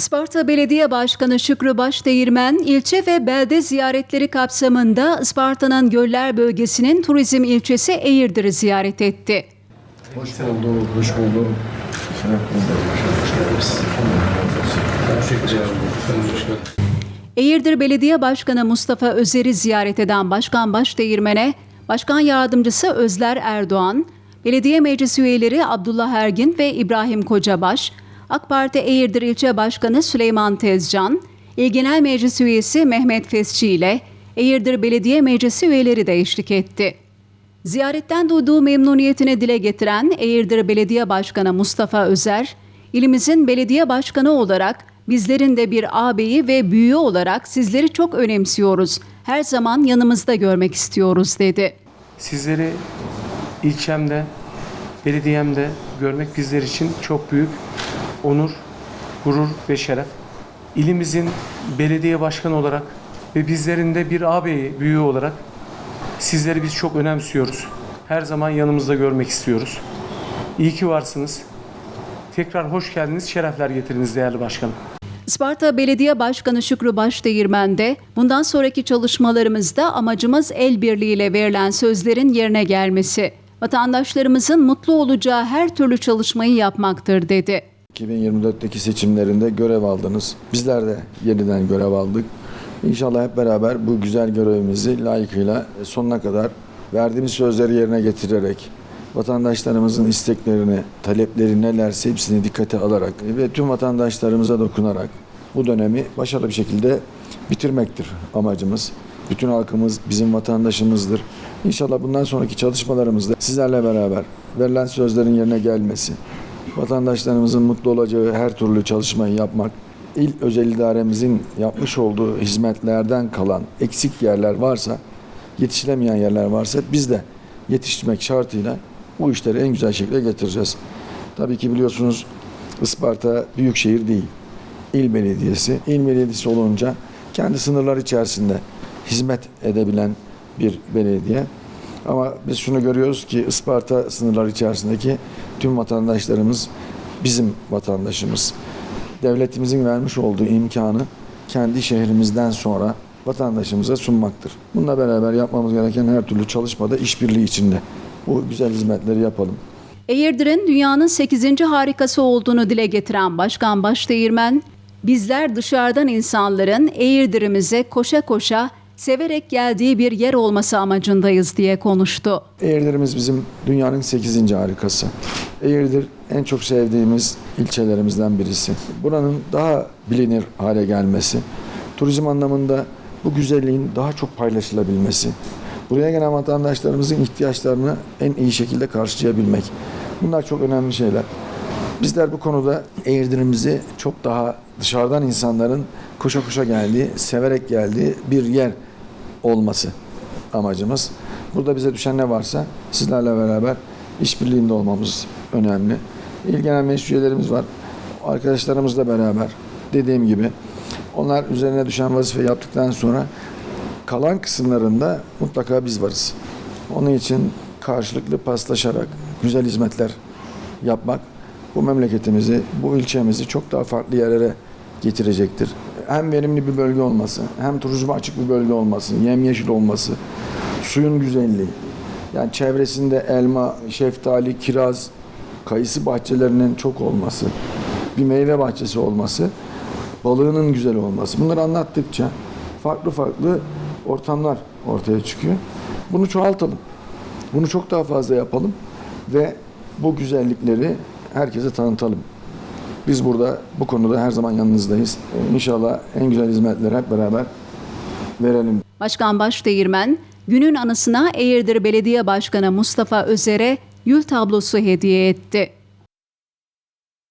Isparta Belediye Başkanı Şükrü Başdeğirmen, ilçe ve belde ziyaretleri kapsamında Isparta'nın Göller Bölgesi'nin turizm ilçesi Eğirdir'i ziyaret etti. Hoş bulduk, hoş bulduk. Eğirdir Belediye Başkanı Mustafa Özer'i ziyaret eden Başkan Başdeğirmen'e, Başkan Yardımcısı Özler Erdoğan, Belediye Meclis üyeleri Abdullah Ergin ve İbrahim Kocabaş, AK Parti Eğirdir İlçe Başkanı Süleyman Tezcan, İl Genel Meclis üyesi Mehmet Fesçi ile Eğirdir Belediye Meclisi üyeleri de eşlik etti. Ziyaretten duyduğu memnuniyetini dile getiren Eğirdir Belediye Başkanı Mustafa Özer, ilimizin belediye başkanı olarak bizlerin de bir ağabeyi ve büyüğü olarak sizleri çok önemsiyoruz. Her zaman yanımızda görmek istiyoruz dedi. Sizleri ilçemde, belediyemde görmek bizler için çok büyük onur, gurur ve şeref. İlimizin belediye başkanı olarak ve bizlerin de bir ağabeyi, büyüğü olarak sizleri biz çok önemsiyoruz. Her zaman yanımızda görmek istiyoruz. İyi ki varsınız. Tekrar hoş geldiniz, şerefler getiriniz değerli başkanım. Isparta Belediye Başkanı Şükrü Başdeğirmen de bundan sonraki çalışmalarımızda amacımız el birliğiyle verilen sözlerin yerine gelmesi, vatandaşlarımızın mutlu olacağı her türlü çalışmayı yapmaktır dedi. 2024'teki seçimlerinde görev aldınız. Bizler de yeniden görev aldık. İnşallah hep beraber bu güzel görevimizi layıkıyla sonuna kadar verdiğimiz sözleri yerine getirerek vatandaşlarımızın isteklerini, talepleri nelerse hepsini dikkate alarak ve tüm vatandaşlarımıza dokunarak bu dönemi başarılı bir şekilde bitirmektir amacımız. Bütün halkımız bizim vatandaşımızdır. İnşallah bundan sonraki çalışmalarımızda sizlerle beraber verilen sözlerin yerine gelmesi, vatandaşlarımızın mutlu olacağı her türlü çalışmayı yapmak, il özel idaremizin yapmış olduğu hizmetlerden kalan eksik yerler varsa, yetişilemeyen yerler varsa biz de yetiştirmek şartıyla bu işleri en güzel şekilde getireceğiz. Tabii ki biliyorsunuz Isparta büyük şehir değil. İl belediyesi. İl belediyesi olunca kendi sınırlar içerisinde hizmet edebilen bir belediye. Ama biz şunu görüyoruz ki Isparta sınırlar içerisindeki tüm vatandaşlarımız bizim vatandaşımız. Devletimizin vermiş olduğu imkanı kendi şehrimizden sonra vatandaşımıza sunmaktır. Bununla beraber yapmamız gereken her türlü çalışmada işbirliği içinde bu güzel hizmetleri yapalım. Eğirdir'in dünyanın 8. harikası olduğunu dile getiren Başkan Başdeğirmen, bizler dışarıdan insanların Eğirdir'imize koşa koşa severek geldiği bir yer olması amacındayız diye konuştu. Eğirdir'imiz bizim dünyanın 8. harikası. Eğirdir en çok sevdiğimiz ilçelerimizden birisi. Buranın daha bilinir hale gelmesi, turizm anlamında bu güzelliğin daha çok paylaşılabilmesi, buraya gelen vatandaşlarımızın ihtiyaçlarını en iyi şekilde karşılayabilmek. Bunlar çok önemli şeyler. Bizler bu konuda Eğirdir'imizi çok daha dışarıdan insanların koşa koşa geldiği, severek geldiği bir yer olması amacımız. Burada bize düşen ne varsa sizlerle beraber işbirliğinde olmamız önemli. İl Genel var. Arkadaşlarımızla beraber dediğim gibi onlar üzerine düşen vazife yaptıktan sonra kalan kısımlarında mutlaka biz varız. Onun için karşılıklı paslaşarak güzel hizmetler yapmak bu memleketimizi, bu ilçemizi çok daha farklı yerlere getirecektir. Hem verimli bir bölge olması, hem turizme açık bir bölge olması, yemyeşil olması, suyun güzelliği. Yani çevresinde elma, şeftali, kiraz, kayısı bahçelerinin çok olması, bir meyve bahçesi olması, balığının güzel olması. Bunları anlattıkça farklı farklı ortamlar ortaya çıkıyor. Bunu çoğaltalım. Bunu çok daha fazla yapalım ve bu güzellikleri herkese tanıtalım. Biz burada bu konuda her zaman yanınızdayız. İnşallah en güzel hizmetleri hep beraber verelim. Başkan Başdeğirmen, günün anısına Eğirdir Belediye Başkanı Mustafa Özer'e gül tablosu hediye etti.